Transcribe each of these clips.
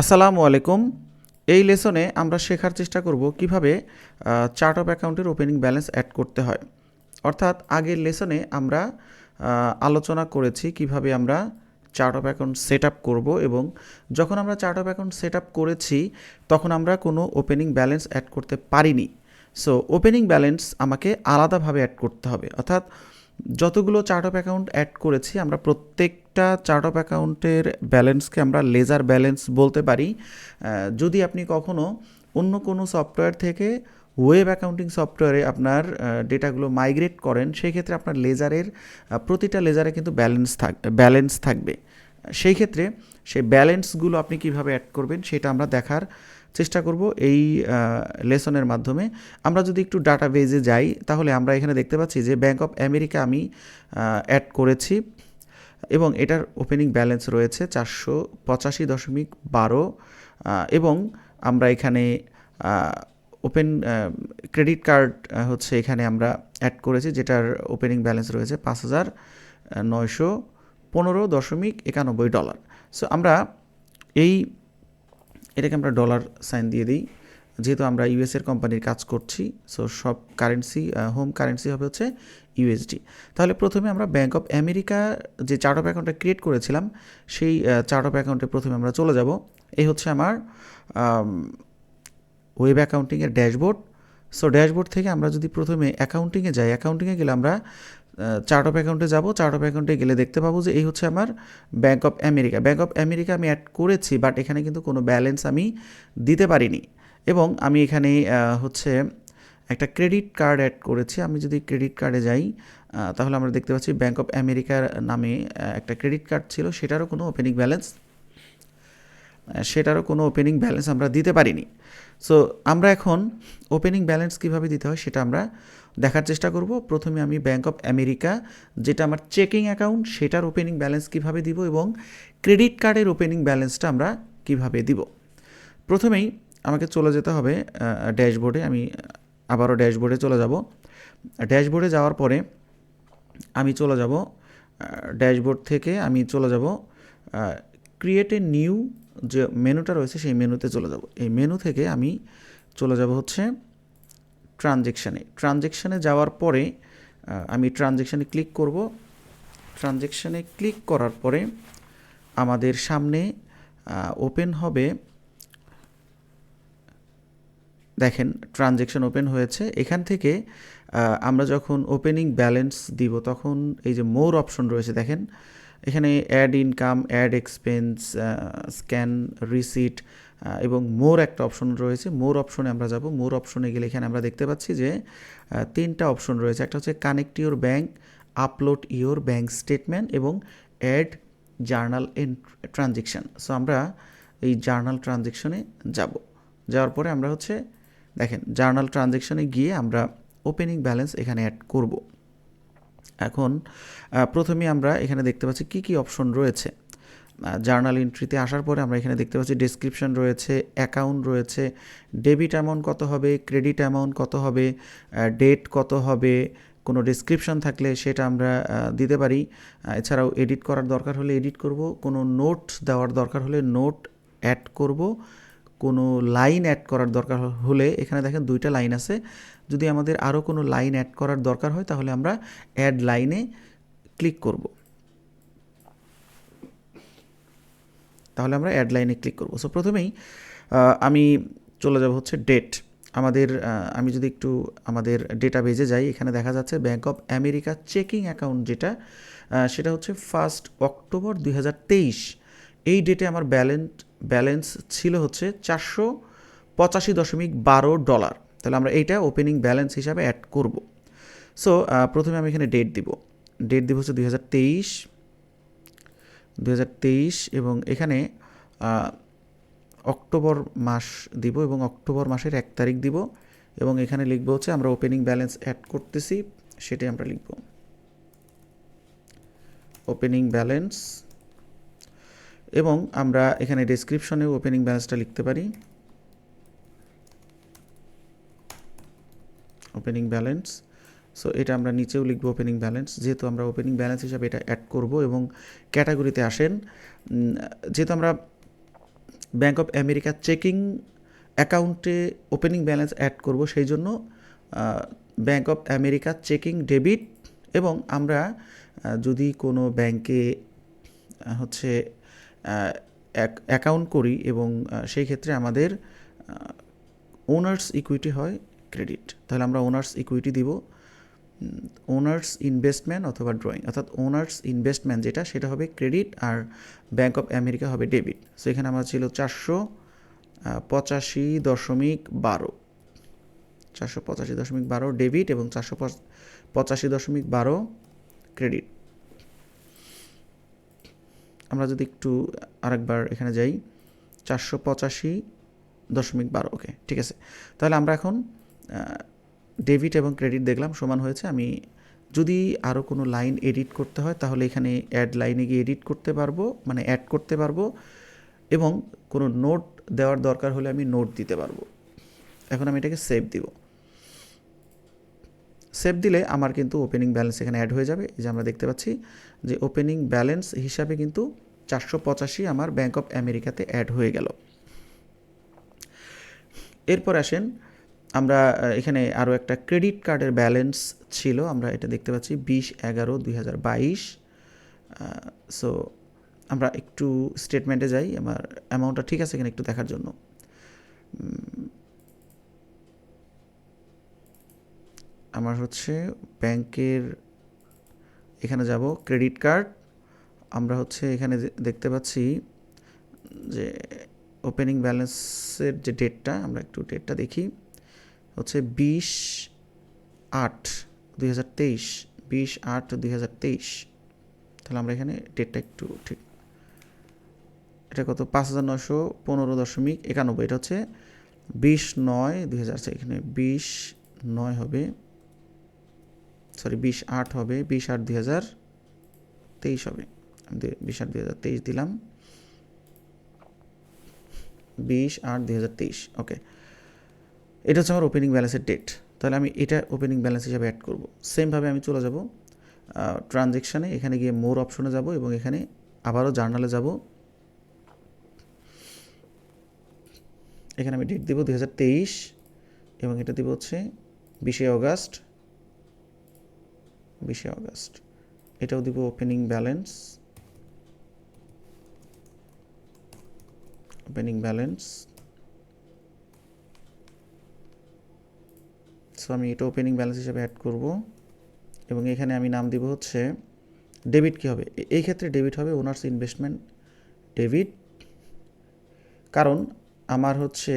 আসসালামু আলাইকুম। এই লেসনে আমরা শেখার চেষ্টা করব কীভাবে চার্ট অফ অ্যাকাউন্টের ওপেনিং ব্যালেন্স অ্যাড করতে হয়। অর্থাৎ আগের লেসনে আমরা আলোচনা করেছি কীভাবে আমরা chart of account set up করব এবং যখন আমরা chart of account set up করেছি, তখন আমরা কোনো ওপেনিং ব্যালেন্স অ্যাড করতে পারিনি। সো ওপেনিং ব্যালেন্স আমাকে আলাদাভাবে অ্যাড করতে হবে। অর্থাৎ যতগুলো চার্ট অফ অ্যাকাউন্ট অ্যাড করেছি, আমরা প্রত্যেকটা চার্ট অফ অ্যাকাউন্টের ব্যালেন্সকে আমরা লেজার ব্যালেন্স বলতে পারি। যদি আপনি কখনো অন্য কোনো সফটওয়্যার থেকে ওয়েব অ্যাকাউন্টিং সফটওয়্যারে আপনার ডেটাগুলো মাইগ্রেট করেন সেই ক্ষেত্রে আপনার লেজারের প্রতিটা লেজারে কিন্তু ব্যালেন্স থাক ব্যালেন্স থাকবে। সেই ক্ষেত্রে সেই ব্যালেন্সগুলো আপনি কীভাবে অ্যাড করবেন, সেটা আমরা দেখার চেষ্টা করব এই লেসনের মাধ্যমে। আমরা যদি একটু ডাটা বেজে যাই, তাহলে আমরা এখানে দেখতে পাচ্ছি যে ব্যাঙ্ক অফ আমেরিকা আমি অ্যাড করেছি এবং এটার ওপেনিং ব্যালেন্স রয়েছে চারশো পঁচাশি দশমিক বারো এবং আমরা এখানে ওপেন ক্রেডিট কার্ড হচ্ছে এখানে আমরা অ্যাড করেছি, যেটার ওপেনিং ব্যালেন্স রয়েছে পাঁচ হাজার নয়শো পনেরো দশমিক একানব্বই ডলার। সো আমরা এই এটাকে আমরা ডলার সাইন দিয়ে দিই। যেহেতু আমরা ইউএসের কোম্পানির কাজ করছি সো সব কারেন্সি হোম কারেন্সি হবে হচ্ছে ইউএসডি তাহলে প্রথমে আমরা ব্যাঙ্ক অফ আমেরিকা যে চার্ট অফ অ্যাকাউন্টটা ক্রিয়েট করেছিলাম, সেই চার্ট অফ অ্যাকাউন্টে প্রথমে আমরা চলে যাব। এই হচ্ছে আমার ওয়েব অ্যাকাউন্টিংয়ের ড্যাশবোর্ড সো ড্যাশবোর্ড থেকে আমরা যদি প্রথমে অ্যাকাউন্টিংয়ে যাই অ্যাকাউন্টিংয়ে গেলে আমরা চার্ট অফ অ্যাকাউন্টে যাব। চার্ট অফ অ্যাকাউন্টে গেলে দেখতে পাবো যে এই হচ্ছে আমার bank of America bank of America আমি অ্যাড করেছি বাট এখানে কিন্তু কোনো ব্যালেন্স আমি দিতে পারিনি। এবং আমি এখানে হচ্ছে একটা ক্রেডিট কার্ড অ্যাড করেছি। আমি যদি ক্রেডিট কার্ডে যাই তাহলে আমরা দেখতে পাচ্ছি ব্যাঙ্ক অফ আমেরিকার নামে একটা ক্রেডিট কার্ড ছিল। সেটারও কোনো ওপেনিং ব্যালেন্স সেটারও কোনো ওপেনিং ব্যালেন্স আমরা দিতে পারিনি। সো আমরা এখন ওপেনিং ব্যালেন্স কীভাবে দিতে হয় সেটা আমরা দেখার চেষ্টা করব। প্রথমে আমি ব্যাঙ্ক অফ আমেরিকা যেটা আমার চেকিং অ্যাকাউন্ট সেটার ওপেনিং ব্যালেন্স কীভাবে দিব এবং ক্রেডিট কার্ডের ওপেনিং ব্যালেন্সটা আমরা কীভাবে দিব। প্রথমেই আমাকে চলে যেতে হবে ড্যাশবোর্ডে আমি আবারও ড্যাশবোর্ডে চলে যাব। ড্যাশবোর্ডে যাওয়ার পরে আমি চলে যাব ড্যাশবোর্ড থেকে আমি চলে যাব ক্রিয়েট এ নিউ যে মেনুটা রয়েছে সেই মেনুতে চলে যাব। এই মেনু থেকে আমি চলে যাব হচ্ছে ট্রানজেকশানে। ট্রানজেকশানে যাওয়ার পরে আমি ট্রানজেকশানে ক্লিক করব। ট্রানজেকশানে ক্লিক করার পরে আমাদের সামনে ওপেন হবে, দেখেন ট্রানজেকশন ওপেন হয়েছে। এখান থেকে আমরা যখন ওপেনিং ব্যালেন্স দিব তখন এই যে মোর অপশন রয়েছে, দেখেন এখানে add income add expense scan receipt এবং মোর একটা অপশন রয়েছে। মোর অপশনে আমরা যাব। মোর অপশনে গেলে এখানে আমরা দেখতে পাচ্ছি যে তিনটা অপশন রয়েছে। একটা হচ্ছে connect your bank upload your bank statement এবং add journal an transaction so আমরা এই জার্নাল ট্রানজেকশনে যাব। যাওয়ার পরে আমরা হচ্ছে, দেখেন জার্নাল ট্রানজেকশনে গিয়ে আমরা ওপেনিং ব্যালেন্স এখানে অ্যাড করব। এখন প্রথমে আমরা এখানে দেখতে পাচ্ছি কি কি অপশন রয়েছে। জার্নাল এন্ট্রিতে আসার পরে আমরা এখানে দেখতে পাচ্ছি ডেসক্রিপশন রয়েছে অ্যাকাউন্ট রয়েছে ডেবিট অ্যামাউন্ট কত হবে ক্রেডিট অ্যামাউন্ট কত হবে ডেট কত হবে, কোনো ডেসক্রিপশন থাকলে সেটা আমরা দিতে পারি। এছাড়াও এডিট করার দরকার হলে এডিট করব, কোনো নোট দেওয়ার দরকার হলে নোট অ্যাড করব। কোনো লাইন অ্যাড করার দরকার হলে এখানে দেখেন দুইটা লাইন আছে। যদি আমাদের আরও কোনো লাইন অ্যাড করার দরকার হয়, তাহলে আমরা অ্যাড লাইনে ক্লিক করব। তাহলে আমরা অ্যাড লাইনে ক্লিক করব। সো প্রথমেই আমি চলে যাব হচ্ছে ডেট আমাদের আমি যদি একটু আমাদের ডেটা বেজে যাই, এখানে দেখা যাচ্ছে bank of America checking account যেটা সেটা হচ্ছে ফার্স্ট অক্টোবর দু হাজার তেইশ। এই ডেটে আমার ব্যালেন্স ব্যালেন্স ছিল হচ্ছে চারশো পঁচাশি দশমিক বারো ডলার। তাহলে আমরা এইটা ওপেনিং ব্যালেন্স হিসাবে অ্যাড করব। সো প্রথমে আমি এখানে ডেট দিব। ডেট দিব হচ্ছে দুই হাজার তেইশ দু এবং এখানে অক্টোবর মাস দিব এবং অক্টোবর মাসের এক তারিখ দিব এবং এখানে লিখব হচ্ছে আমরা ওপেনিং ব্যালেন্স অ্যাড করতেছি, সেটাই আমরা লিখব। ওপেনিং ব্যালেন্স এবং আমরা এখানে ডেসক্রিপশনে ওপেনিং ব্যালেন্সটা লিখতে পারি। ওপেনিং ব্যালেন্স সো এটা আমরা নিচেও লিখব ওপেনিং ব্যালেন্স যেহেতু আমরা ওপেনিং ব্যালেন্স হিসাবে এটা অ্যাড করব এবং ক্যাটাগরিতে আসেন যেহেতু আমরা ব্যাঙ্ক অফ আমেরিকা চেকিং অ্যাকাউন্টে ওপেনিং ব্যালেন্স অ্যাড করব, সেই জন্য bank of America checking debit এবং আমরা যদি কোনো ব্যাংকে হচ্ছে অ্যাকাউন্ট করি এবং সেই ক্ষেত্রে আমাদের ওনার্স ইকুইটি হয় ক্রেডিট তাহলে আমরা ওনার্স ইকুইটি দিব। ওনার্স ইনভেস্টমেন্ট অথবা ড্রয়িং অর্থাৎ ওনার্স ইনভেস্টমেন্ট যেটা, সেটা হবে ক্রেডিট আর ব্যাঙ্ক অফ আমেরিকা হবে ডেবিট সো এখানে আমার ছিল চারশো পঁচাশি দশমিক বারো। চারশো পঁচাশি দশমিক বারো ডেবিট এবং চারশো পঁচাশি দশমিক বারো ক্রেডিট আমরা যদি একটু আরেকবার এখানে যাই, চারশো পঁচাশি দশমিক বারো ওকে ঠিক আছে। তাহলে আমরা এখন ডেবিট এবং ক্রেডিট দেখলাম, সমান হয়েছে। আমি যদি আরও কোনো লাইন এডিট করতে হয়, তাহলে এখানে অ্যাড লাইনে গিয়ে এডিট করতে পারব মানে অ্যাড করতে পারব এবং কোনো নোট দেওয়ার দরকার হলে আমি নোট দিতে পারব। এখন আমি এটাকে সেভ দিব। সেভ দিলে আমার কিন্তু ওপেনিং ব্যালেন্স এখানে অ্যাড হয়ে যাবে। এই যে আমরা দেখতে পাচ্ছি যে ওপেনিং ব্যালেন্স হিসাবে কিন্তু চারশো পঁচাশি আমার ব্যাঙ্ক অফ আমেরিকাতে অ্যাড হয়ে গেল। এরপর আসেন, আমরা এখানে আরও একটা ক্রেডিট কার্ডের ব্যালেন্স ছিল। আমরা এটা দেখতে পাচ্ছি বিশ এগারো দুই হাজার বাইশ। সো আমরা একটু স্টেটমেন্টে যাই, আমার অ্যামাউন্টটা ঠিক আছে কিনা একটু দেখার জন্য। আমার হচ্ছে ব্যাংকের, এখানে যাব, ক্রেডিট কার্ড। আমরা হচ্ছে এখানে দেখতে পাচ্ছি যে ওপেনিং ব্যালেন্সের যে ডেটটা আমরা একটু ডেটটা দেখি। হচ্ছে বিশ আট দুই হাজার তেইশ, বিশ আট দুই হাজার তেইশ। তাহলে আমরা এখানে ডেটটা একটু ঠিক, এটা কত? পাঁচ হাজার নশো পনেরো দশমিক একানব্বই, এটা হচ্ছে বিশ নয় দুই হাজার এখানে বিশ নয় হবে। সরি, বিশ আট হবে, বিশ আট দুই হাজার তেইশ হবে। বিশ আট দুই হাজার তেইশ দিলাম। বিশ আট দুই হাজার তেইশ, ওকে। এটা হচ্ছে আমার ওপেনিং ব্যালেন্সের ডেট তাহলে আমি এটা ওপেনিং ব্যালেন্স হিসাবে অ্যাড করব। সেমভাবে আমি চলে যাব ট্রানজেকশানে এখানে গিয়ে মোর অপশনে যাব এবং এখানে আবারও জার্নালে যাব। এখানে আমি ডেট দেবো দু হাজার তেইশ এবং এটা দেবো হচ্ছে বিশে অগাস্ট। বিশে অগাস্ট এটাও দিব opening balance opening balance so আমি এটা ওপেনিং ব্যালেন্স হিসাবে অ্যাড করব। এবং এখানে আমি নাম দিব হচ্ছে ডেবিট কী হবে? এই ক্ষেত্রে ডেবিট হবে ওনার্স ইনভেস্টমেন্ট ডেবিট কারণ আমার হচ্ছে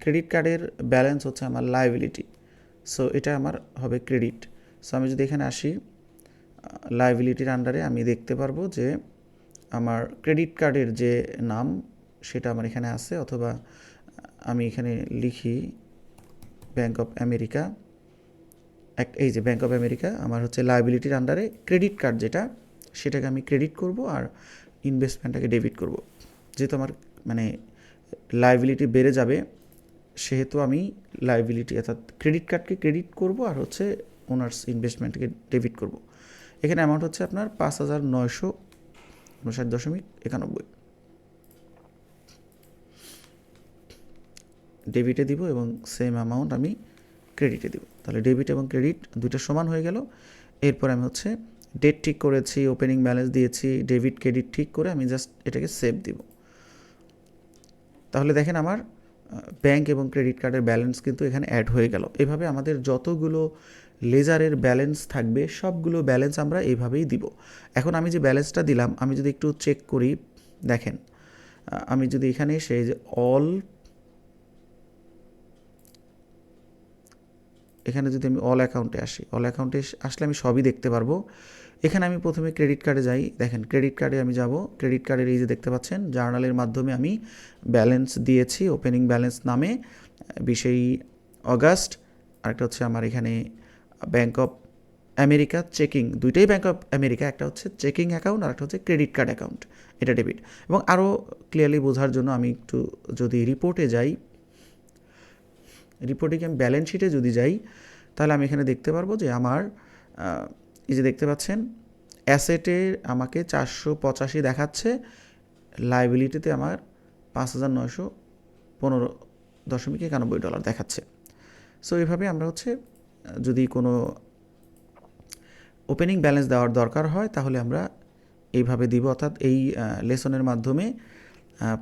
ক্রেডিট কার্ডের ব্যালেন্স হচ্ছে আমার লাইবিলিটি সো এটা আমার হবে ক্রেডিট সো আমি যদি এখানে আসি লাইবিলিটির আন্ডারে আমি দেখতে পারব যে আমার ক্রেডিট কার্ডের যে নাম, সেটা আমার এখানে আছে অথবা আমি এখানে লিখি ব্যাঙ্ক অফ আমেরিকা এক, এই যে ব্যাঙ্ক অফ আমেরিকা আমার হচ্ছে লাইবিলিটির আন্ডারে ক্রেডিট কার্ড যেটা, সেটাকে আমি ক্রেডিট করব আর ইনভেস্টমেন্টটাকে ডেবিট করব। যেহেতু আমার মানে লাইবিলিটি বেড়ে যাবে, সেহেতু আমি লাইবিলিটি অর্থাৎ ক্রেডিট কার্ডকে ক্রেডিট করব আর হচ্ছে ওনার্স ইনভেস্টমেন্টকে ডেবিট করব। এখানে অ্যামাউন্ট হচ্ছে আপনার পাঁচ হাজার নয়শো উনষাট দশমিক একানব্বই। ডেবিটে দিব এবং সেম অ্যামাউন্ট আমি ক্রেডিটে দিব। তাহলে ডেবিট এবং ক্রেডিট দুইটা সমান হয়ে গেল। এরপর আমি হচ্ছে ডেট ঠিক করেছি ওপেনিং ব্যালেন্স দিয়েছি ডেবিট ক্রেডিট ঠিক করে আমি জাস্ট এটাকে সেভ দিব। তাহলে দেখেন আমার ব্যাংক এবং ক্রেডিট কার্ডের ব্যালেন্স কিন্তু এখানে অ্যাড হয়ে গেল। এভাবে আমাদের যতগুলো লেজারের ব্যালেন্স থাকবে, সবগুলো ব্যালেন্স আমরা এইভাবেই দিব। এখন আমি যে ব্যালেন্সটা দিলাম, আমি যদি একটু চেক করি, দেখেন আমি যদি এখানে এসে যে অল এখানে যদি আমি অল অ্যাকাউন্টে আসি অল অ্যাকাউন্টে আসলে আমি সবই দেখতে পারব। এখানে আমি প্রথমে ক্রেডিট কার্ডে যাই। দেখেন ক্রেডিট কার্ডে আমি যাব। ক্রেডিট কার্ডের এই যে দেখতে পাচ্ছেন জার্নালের মাধ্যমে আমি ব্যালেন্স দিয়েছি ওপেনিং ব্যালেন্স নামে, বিশেই অগাস্ট আরেকটা হচ্ছে আমার এখানে ব্যাঙ্ক অফ আমেরিকা চেকিং দুইটাই ব্যাঙ্ক অফ আমেরিকা একটা হচ্ছে চেকিং অ্যাকাউন্ট আর একটা হচ্ছে ক্রেডিট কার্ড অ্যাকাউন্ট এটা ডেবিট এবং আরও ক্লিয়ারলি বোঝার জন্য আমি একটু যদি রিপোর্টে যাই রিপোর্টে আমি ব্যালেন্স শিটে যদি যাই, তাহলে আমি এখানে দেখতে পারব যে আমার এই যে দেখতে পাচ্ছেন অ্যাসেটে আমাকে চারশো পঁচাশি দেখাচ্ছে লাইবিলিটিতে আমার পাঁচ হাজার নয়শো পনেরো দশমিক একানব্বই ডলার দেখাচ্ছে। সো এভাবে আমরা হচ্ছে, যদি কোনো ওপেনিং ব্যালেন্স দেওয়ার দরকার হয়, তাহলে আমরা এইভাবে দিব। অর্থাৎ এই লেসনের মাধ্যমে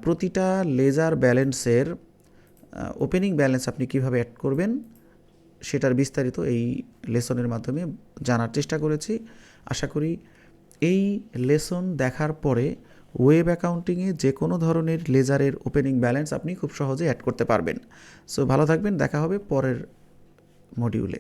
প্রতিটা লেজার ব্যালেন্সের ওপেনিং ব্যালেন্স আপনি কীভাবে অ্যাড করবেন, সেটার বিস্তারিত এই লেসনের মাধ্যমে জানার চেষ্টা করেছি। আশা করি এই লেসন দেখার পরে ওয়েব অ্যাকাউন্টিংয়ে যে কোনো ধরনের লেজারের ওপেনিং ব্যালেন্স আপনি খুব সহজে অ্যাড করতে পারবেন। সো ভালো থাকবেন, দেখা হবে পরের মডিউলে